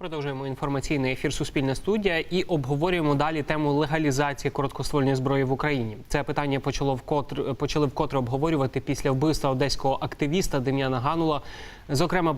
Продовжуємо інформаційний ефір Суспільна студія і обговорюємо далі тему легалізації короткоствольної зброї в Україні. Це питання почало вкотре почали вкотре обговорювати після вбивства одеського активіста Дем'яна Ганула. Зокрема,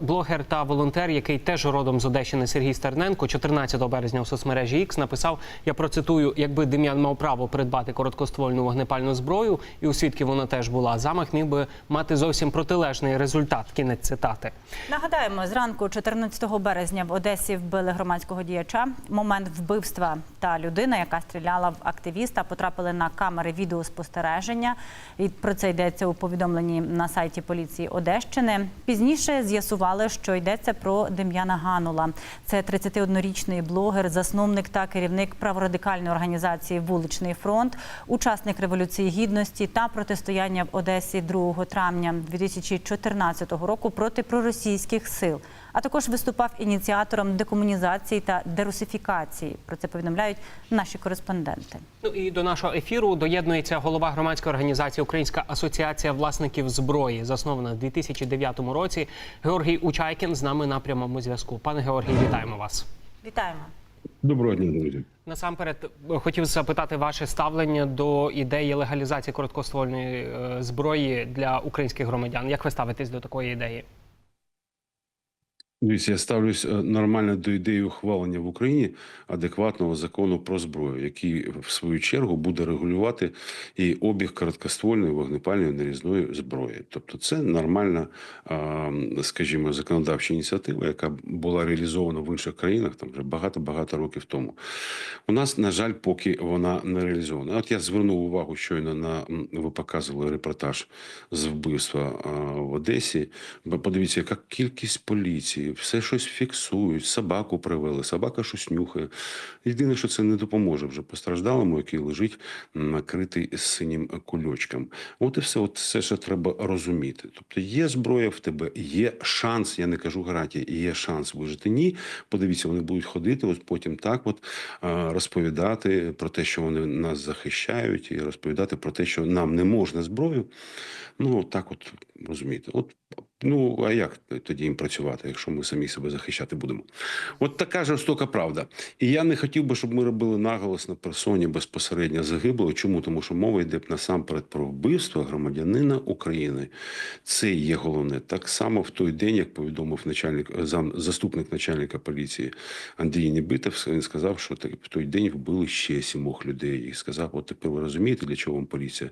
блогер та волонтер, який теж родом з Одещини Сергій Стерненко, 14 березня у соцмережі X написав: я процитую: якби Дем'ян мав право придбати короткоствольну вогнепальну зброю, і у свідків вона теж була. Замах міг би мати зовсім протилежний результат. Кінець цитати. Нагадаємо, зранку 14 березня в Одесі вбили громадського діяча. Момент вбивства та людина, яка стріляла в активіста, потрапили на камери відеоспостереження. І про це йдеться у повідомленні на сайті поліції Одещини. Пізніше з'ясували, що йдеться про Дем'яна Ганула. Це 31-річний блогер, засновник та керівник праворадикальної організації Вуличний фронт, учасник революції гідності та протистояння в Одесі 2 травня 2014 року проти проросійських сил. А також виступав ініціатором декомунізації та дерусифікації. Про це повідомляють наші кореспонденти. Ну і до нашого ефіру доєднується голова громадської організації Українська асоціація власників зброї, заснована в 2009 році. Георгій Учайкін з нами на прямому зв'язку. Пане Георгій, вітаємо вас. Вітаємо. Доброго дня, друзі. Насамперед хотів запитати ваше ставлення до ідеї легалізації короткоствольної е, зброї для українських громадян. Як ви ставитесь до такої ідеї? Дивіться, я ставлюсь е, нормально до ідеї ухвалення в Україні адекватного закону про зброю, який в свою чергу буде регулювати і обіг короткоствольної вогнепальної нарізної зброї. Тобто, це нормальна, скажімо, законодавча ініціатива, яка була реалізована в інших країнах там вже багато багато років тому. У нас, на жаль, поки вона не реалізована. От я звернув увагу щойно на ви показували репортаж з вбивства в Одесі. Подивіться, яка кількість поліції, все щось фіксують, собаку привели, собака щось нюхає. Єдине, що це не допоможе вже постраждалому, який лежить накритий синім кульочком. От і все, от все, що треба розуміти. Тобто є зброя в тебе, є шанс, я не кажу гарантія, є шанс вижити. Ні, подивіться, вони будуть ходити, ось потім так от розповідати про те, що вони нас захищають, і розповідати про те, що нам не можна зброю. Ну, так от розумієте. От ну а як тоді їм працювати, якщо ми самі себе захищати будемо? От така жорстока правда. І я не хотів би, щоб ми робили наголос на персоні безпосередньо загиблого. Чому? Тому що мова йде насамперед про вбивство громадянина України. Це є головне. Так само в той день, як повідомив начальник зам, заступник начальника поліції Андрій Нібитов, він сказав, що так- в той день вбили ще сімох людей. І сказав: от тепер ви розумієте, для чого вам поліція,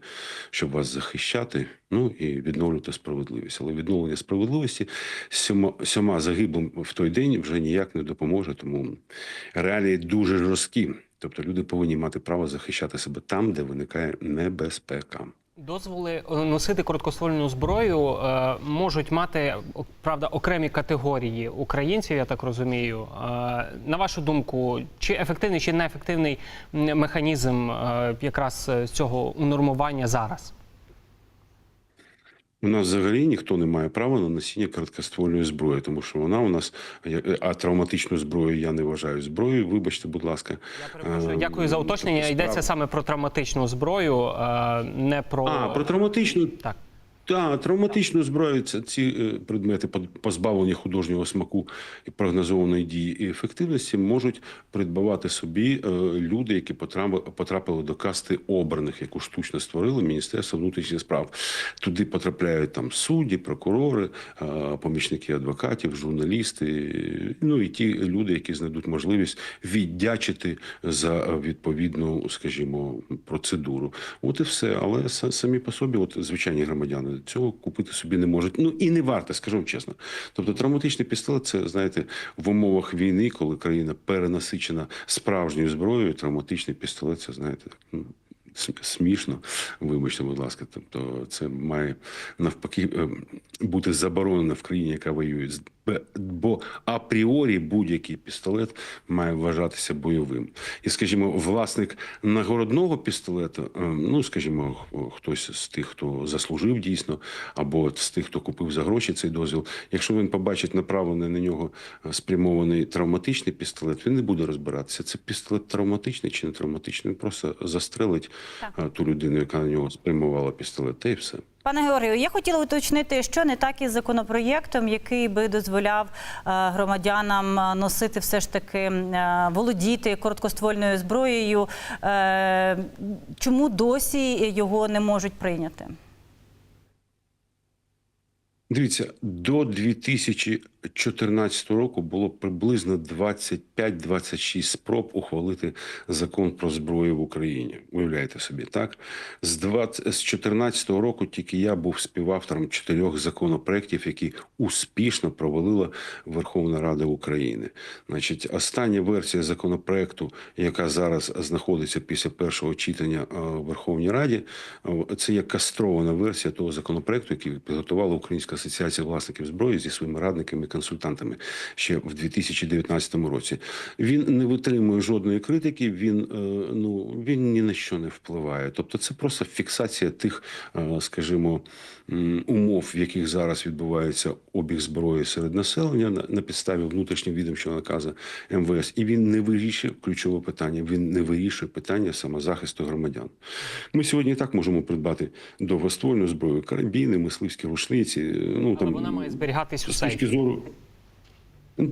щоб вас захищати, ну і відновлювати справедливість. Але відновлення справедливості сьома, сьома загиблим в той день вже ніяк не допоможе. Тому реалії дуже жорсткі. Тобто люди повинні мати право захищати себе там, де виникає небезпека. Дозволи е, носити короткоствольну зброю е, можуть мати правда окремі категорії українців, я так розумію. Е, на вашу думку, чи ефективний, чи неефективний механізм е, якраз е, цього унормування зараз? У нас взагалі ніхто не має права на носіння короткоствольної зброї, тому що вона у нас а травматичну зброю я не вважаю зброєю. Вибачте, будь ласка. Я перепрошую. Дякую за уточнення. тобто Йдеться саме про травматичну зброю, е, не про А, про травматичну так. Та травматичну зброю ці е, предмети позбавлення художнього смаку і прогнозованої дії і ефективності можуть придбавати собі е, люди, які потрапили, до касти обраних, яку штучно створили Міністерство внутрішніх справ. Туди потрапляють там судді, прокурори, е, помічники адвокатів, журналісти, ну і ті люди, які знайдуть можливість віддячити за відповідну, скажімо, процедуру. От і все. Але самі по собі, от звичайні громадяни, цього купити собі не можуть. Ну і не варто, скажу чесно. Тобто, травматичний пістолет, це знаєте, в умовах війни, коли країна перенасичена справжньою зброєю, травматичний пістолет, це знаєте, ну. Смішно, вибачте, будь ласка. Тобто, це має навпаки е, бути заборонено в країні, яка воює. З- Бо апріорі будь-який пістолет має вважатися бойовим. І, скажімо, власник нагородного пістолета, е, ну скажімо, хтось з тих, хто заслужив дійсно, або з тих, хто купив за гроші цей дозвіл. Якщо він побачить направлений на нього е, спрямований травматичний пістолет, він не буде розбиратися. Це пістолет травматичний чи не травматичний. Він просто застрелить Так. е, ту людину, яка на нього спрямувала пістолет, та і все. Пане Георгію, я хотіла уточнити, що не так із законопроєктом, який би дозволяв е, громадянам е, носити все ж таки е, володіти короткоствольною зброєю. Чому досі його не можуть прийняти? Дивіться, до 2014 року було приблизно 25-26 спроб ухвалити закон про зброю в Україні. Уявляєте собі, так? З 20, з 2014 року тільки я був співавтором чотирьох законопроєктів, які успішно провалила Верховна Рада України. Значить, остання версія законопроекту, яка зараз знаходиться після першого читання е, в Верховній Раді, е, це є кастрована версія того законопроекту, який підготувала Українська асоціація власників зброї зі своїми радниками консультантами ще в 2019 році. Він не витримує жодної критики. Він е, ну він ні на що не впливає. Тобто, це просто фіксація тих, е, скажімо, умов, в яких зараз відбувається обіг зброї серед населення на, підставі внутрішньовідомчого наказу МВС, і він не вирішує ключове питання. Він не вирішує питання самозахисту громадян. Ми сьогодні і так можемо придбати довгоствольну зброю, карабіни, мисливські рушниці. Ну Але там вона має зберігатись у точки зору.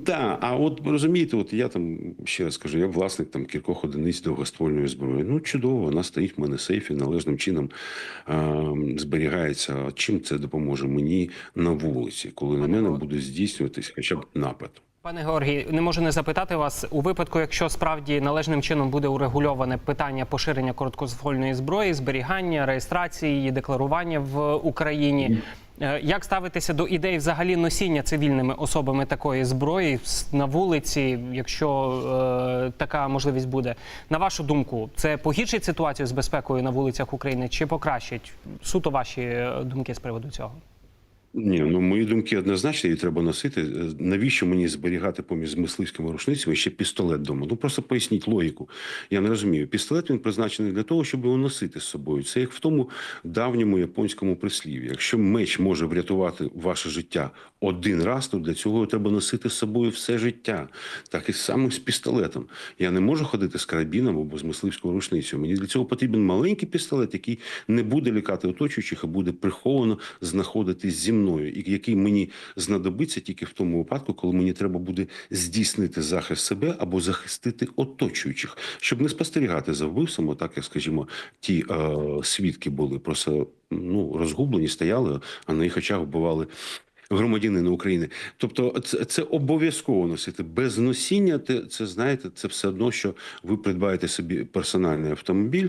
Так, а от розумієте, от я там ще раз кажу, я власник там кількох одиниць довгоствольної зброї. Ну чудово, вона стоїть в мене в сейфі, належним чином е, зберігається. Чим це допоможе мені на вулиці, коли на мене буде здійснюватись хоча б напад? Пане Георгій, не можу не запитати вас у випадку, якщо справді належним чином буде урегульоване питання поширення короткоствольної зброї, зберігання, реєстрації, її декларування в Україні. Е, Як ставитися до ідеї взагалі носіння цивільними особами такої зброї на вулиці, якщо е, така можливість буде? На вашу думку, це погіршить ситуацію з безпекою на вулицях України чи покращить? Суто ваші е, думки з приводу цього? Ні, ну мої думки однозначно, її треба носити. Е, Навіщо мені зберігати поміж мисливськими рушницями ще пістолет вдома? Ну просто поясніть логіку. Я не розумію. Пістолет він призначений для того, щоб його носити з собою. Це як в тому давньому японському прислів'ї. Якщо меч може врятувати ваше життя один раз, то для цього його треба носити з собою все життя. Так і саме з пістолетом. Я не можу ходити з карабіном або з мисливською рушницею. Мені для цього потрібен маленький пістолет, який не буде лякати оточуючих, а буде приховано знаходитись зі мною, і який мені знадобиться тільки в тому випадку, коли мені треба буде здійснити захист себе або захистити оточуючих, щоб не спостерігати за вбивством, так як, скажімо, ті е, свідки були просто ну розгублені, стояли, а на їх очах вбивали. Громадянина України, тобто це, це обов'язково носити без носіння. Це, це знаєте, це все одно, що ви придбаєте собі персональний автомобіль,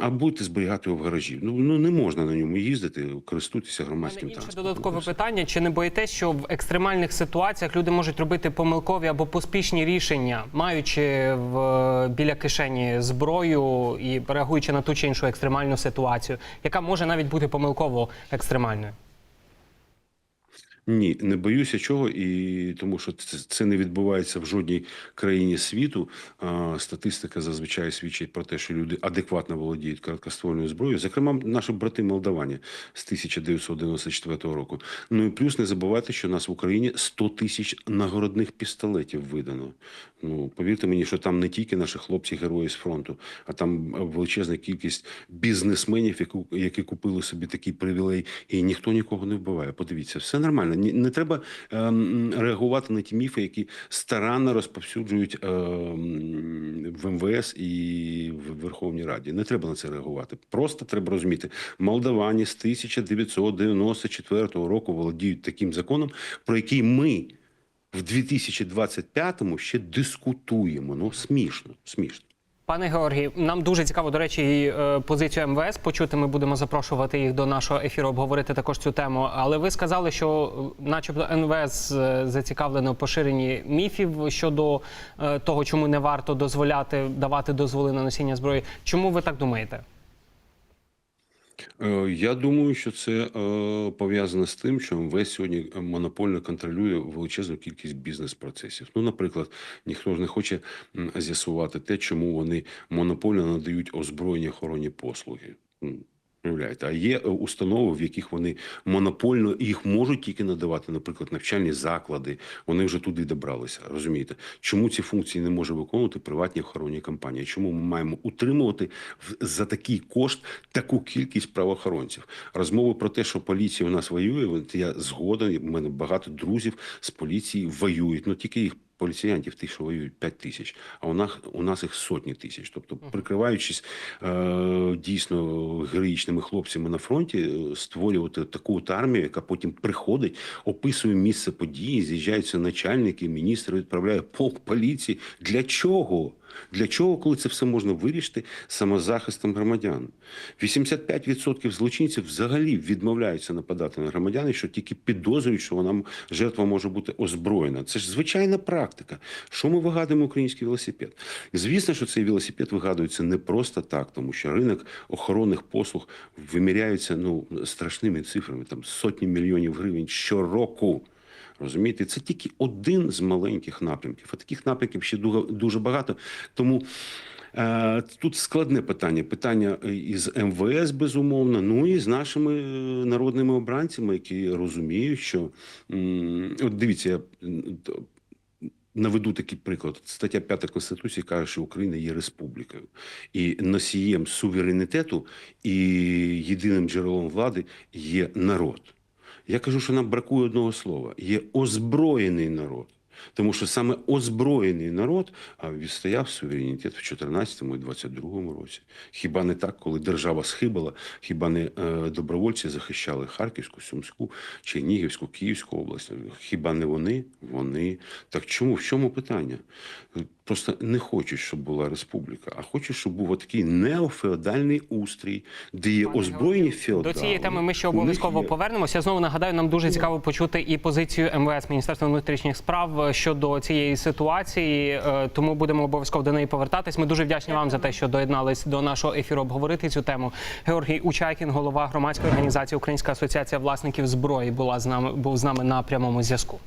а будете зберігати його в гаражі. Ну ну не можна на ньому їздити, користуйтеся громадським інше транспортом. додаткове питання: чи не боїтесь, що в екстремальних ситуаціях люди можуть робити помилкові або поспішні рішення, маючи в біля кишені зброю і реагуючи на ту чи іншу екстремальну ситуацію, яка може навіть бути помилково екстремальною? Ні, не боюся чого, і тому що це, не відбувається в жодній країні світу. Статистика зазвичай свідчить про те, що люди адекватно володіють короткоствольною зброєю. Зокрема, наші брати молдавані з 1994 року. Ну і плюс не забувайте, що нас в Україні 100 тисяч нагородних пістолетів видано. Ну повірте мені, що там не тільки наші хлопці, герої з фронту, а там величезна кількість бізнесменів, які купили собі такий привілей, і ніхто нікого не вбиває. Подивіться, все нормально. Не треба ем, реагувати на ті міфи, які старанно розповсюджують ем, в МВС і в Верховній Раді. Не треба на це реагувати. Просто треба розуміти, молдавані з 1994 року володіють таким законом, про який ми. В 2025-му ще дискутуємо. Ну смішно, смішно. Пане Георгій, нам дуже цікаво, до речі, і, е, позицію МВС почути. Ми будемо запрошувати їх до нашого ефіру, обговорити також цю тему. Але ви сказали, що, е, начебто, МВС е, зацікавлено в поширенні міфів щодо того, чому не варто дозволяти давати дозволи на носіння зброї. Чому ви так думаєте? Е, Я думаю, що це пов'язане пов'язано з тим, що МВС сьогодні монопольно контролює величезну кількість бізнес-процесів. Ну, наприклад, ніхто ж не хоче з'ясувати те, чому вони монопольно надають озброєння охоронні послуги. Уявляєте, а є е, установи, в яких вони монопольно їх можуть тільки надавати, наприклад, навчальні заклади. Вони вже туди добралися. Розумієте, чому ці функції не може виконувати приватні охоронні компанії? Чому ми маємо утримувати за такий кошт таку кількість правоохоронців? Розмови про те, що поліція у нас воює, я згоден. У мене багато друзів з поліції воюють. Ну тільки їх поліціянтів, тих, що воюють 5 тисяч, а у нас у нас їх сотні тисяч. Тобто, прикриваючись е, дійсно героїчними хлопцями на фронті, е, створювати таку от армію, яка потім приходить, описує місце події, з'їжджаються начальники, міністри відправляє полк поліції. Для чого? Для чого, коли це все можна вирішити самозахистом громадян? 85% злочинців взагалі відмовляються нападати на громадян, що тільки підозрюють, що вона жертва може бути озброєна. Це ж звичайна практика. Що ми вигадуємо український велосипед? Звісно, що цей велосипед вигадується не просто так, тому що ринок охоронних послуг виміряється ну страшними цифрами, там сотні мільйонів гривень щороку. Розумієте, це тільки один з маленьких напрямків. А таких напрямків ще дуже, дуже багато. Тому е, тут складне питання. Питання із МВС, безумовно, ну і з нашими е, народними обранцями, які розуміють, що м, от дивіться, я Наведу такий приклад. Стаття 5 Конституції каже, що Україна є республікою. І носієм суверенітету і єдиним джерелом влади є народ. Я кажу, що нам бракує одного слова: є озброєний народ. Тому що саме озброєний народ відстояв суверенітет в 14 і 22 році. Хіба не так, коли держава схибала, хіба не е, добровольці захищали Харківську, Сумську, Чернігівську, Київську область? Хіба не вони? Вони. Так чому? В чому питання? Просто не хочуть, щоб була республіка, а хочуть, щоб був такий неофеодальний устрій, де є озброєні феодали. До цієї теми ми ще обов'язково повернемося. Я Знову нагадаю, нам дуже цікаво почути і позицію МВС Міністерства внутрішніх справ щодо цієї ситуації. е, Тому будемо обов'язково до неї повертатись. Ми дуже вдячні вам за те, що доєднались до нашого ефіру обговорити цю тему. Георгій Учайкін, голова громадської організації Українська асоціація власників зброї, була з нами був з нами на прямому зв'язку.